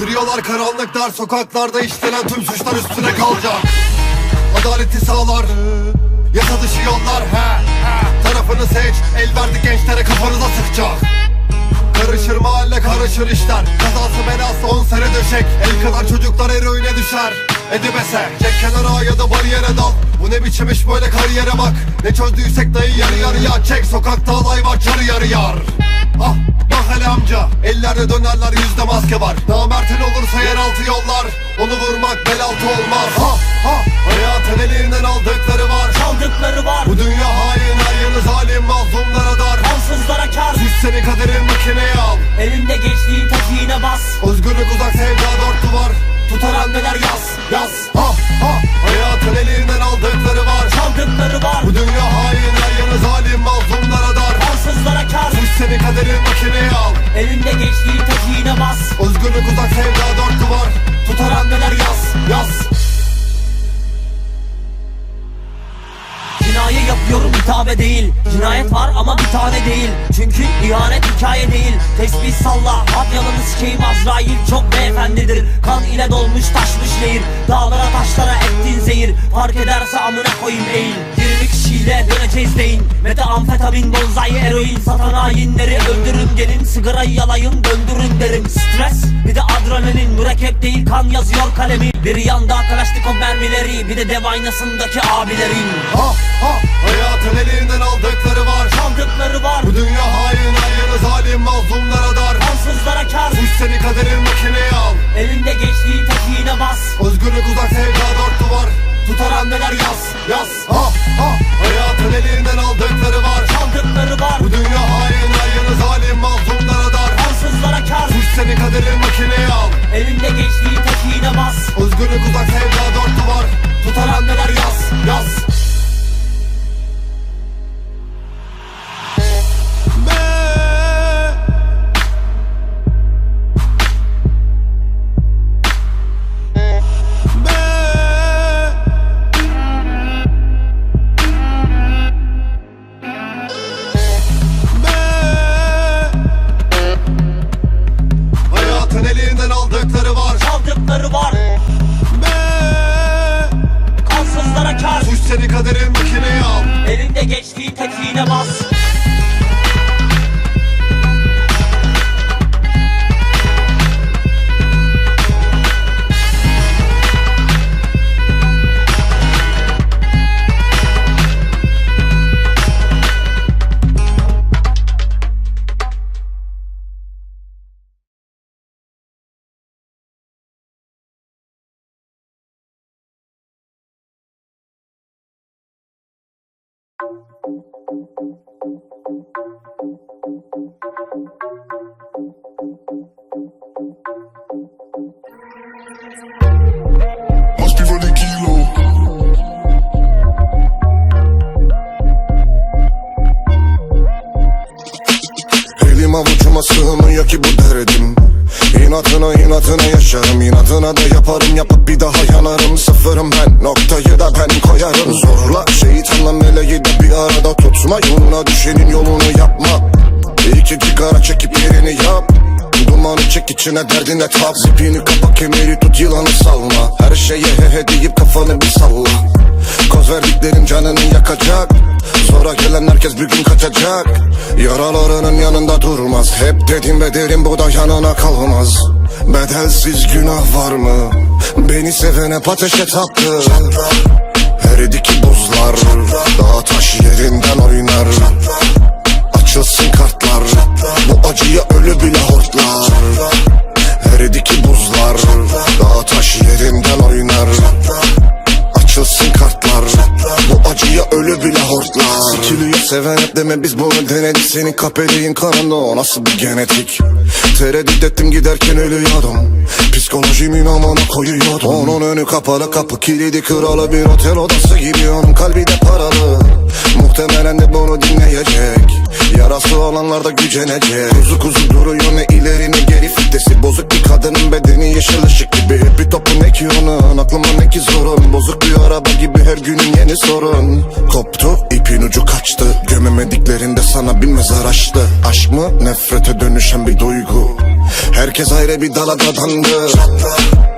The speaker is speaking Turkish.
Rüyalar karanlıklar sokaklarda işlenen tüm suçlar üstüne kalacak. Adaleti sağlar Yasa dışı yollar he, he. Tarafını seç El verdi gençlere kafanıza sıkacak. Karışır mahalle karışır işler. Kazası belası on sene döşek. El kadar çocuklar eroine düşer. Edibese Çek kenara ya da bariyere dal. Bu ne biçim iş böyle kariyere bak. Ne çözdüysek dayı yarı yarıya çek. Sokakta alay var çarı yarı yar Ah bak hele amca. Ellerde dönerler yüzde maske var. Namertin olursa yeraltı yollar. Onu vurmak bel altı olmaz. Ha ha. Hayatın elinden aldıkları var. Çaldıkları var. Bu dünya hain her yanı zalim mazlumlara dar. Kansızlara kar. Suç seni kaderin makineye al. Elinde geçtiği tekiğine bas. Özgürlük uzak sevda dört duvar. Tutar hamleler yaz Yaz Cinayet var ama bir tane değil. Çünkü ihanet hikaye değil. Tesbih salla at yalanı sikeyim Azrail çok beyefendidir. Kan ile dolmuş taşmış nehir Dağlara taşlara ettin zehir. Fark ederse amına koyayım eğil. 20 kişiyle döneceğiz deyin Meta amfetamin bonzai eroin Satan hainleri öldürün gelin. Sigarayı yalayın döndürün derim. Stres bir de adrenalin. Mürekkep değil kan yazıyor kalemi. Bir yanda kalaşnikov mermileri Bir de dev aynasındaki abilerin. Ha ha. Hayatın elinden aldıkları var. Çaldıkları var. Bu dünya hain her yanı zalim mazlumlara dar Kansızlara kar. Suç seni kaderin makineye al. Elinde geçtiği seni kaderin makineye al. Elinde geçtiği tekiğine bas. Özgürlük uzak sevda dört duvar. Tutar hamleler yaz Yaz Kar Suç seni kaderin makineye al. Elinde geçtiği tekiğine bas Elim avucuma sığmıyor ki bu derdim İnatına inatına yaşarım. İnatına da yaparım. Yapıp bir daha yanarım. Sıfırım ben. Noktayı da ben koyarım. Zorla şeytanla meleği de bir arada tutma. Yoluna düşenin yolunu yapma. İki sigara çekip yerini yap. Dumanı çek içine derdine tap. Zipini kapa kemeri tut yılanı salma. Her şeye he he deyip kafanı bir salla Koz verdiklerin canını yakacak. Zora gelen herkes bir gün kaçacak. Yaralarının yanında durmaz. Hep dedim ve derim bu da yanına kalmaz. Bedelsiz günah var mı? Beni sevene ateşe taktı. Eridi ki buzlar Dağ taş yerinden oynar. Açılsın kartlar. Bu acıya ölü bile seven hep deme biz bunu denedik Senin kapeliğin kanında o nasıl bir genetik? Tereddüt ettim giderken ölüyordum. Psikolojimin amana koyuyordum. Onun önü kapalı kapı kilidi. Kralı bir otel odası gibi Onun kalbi de paralı. Muhtemelen de bunu dinleyecek Yarası olanlar da gücenecek Kuzu kuzu duruyor ne ileri ne geri Fitesi bozuk bir kadının bedeni yeşil ışık gibi. Bir topu ne ki onun aklıma ne ki zorun? Bozuk bir araba gibi her günün yeni sorun. Koptu ipin ucu kaçtı. Gömemediklerinde sana bir mezar açtı Aşk mı? Nefrete dönüşen bir duygu. Herkes ayrı bir dala dadandı Eridiki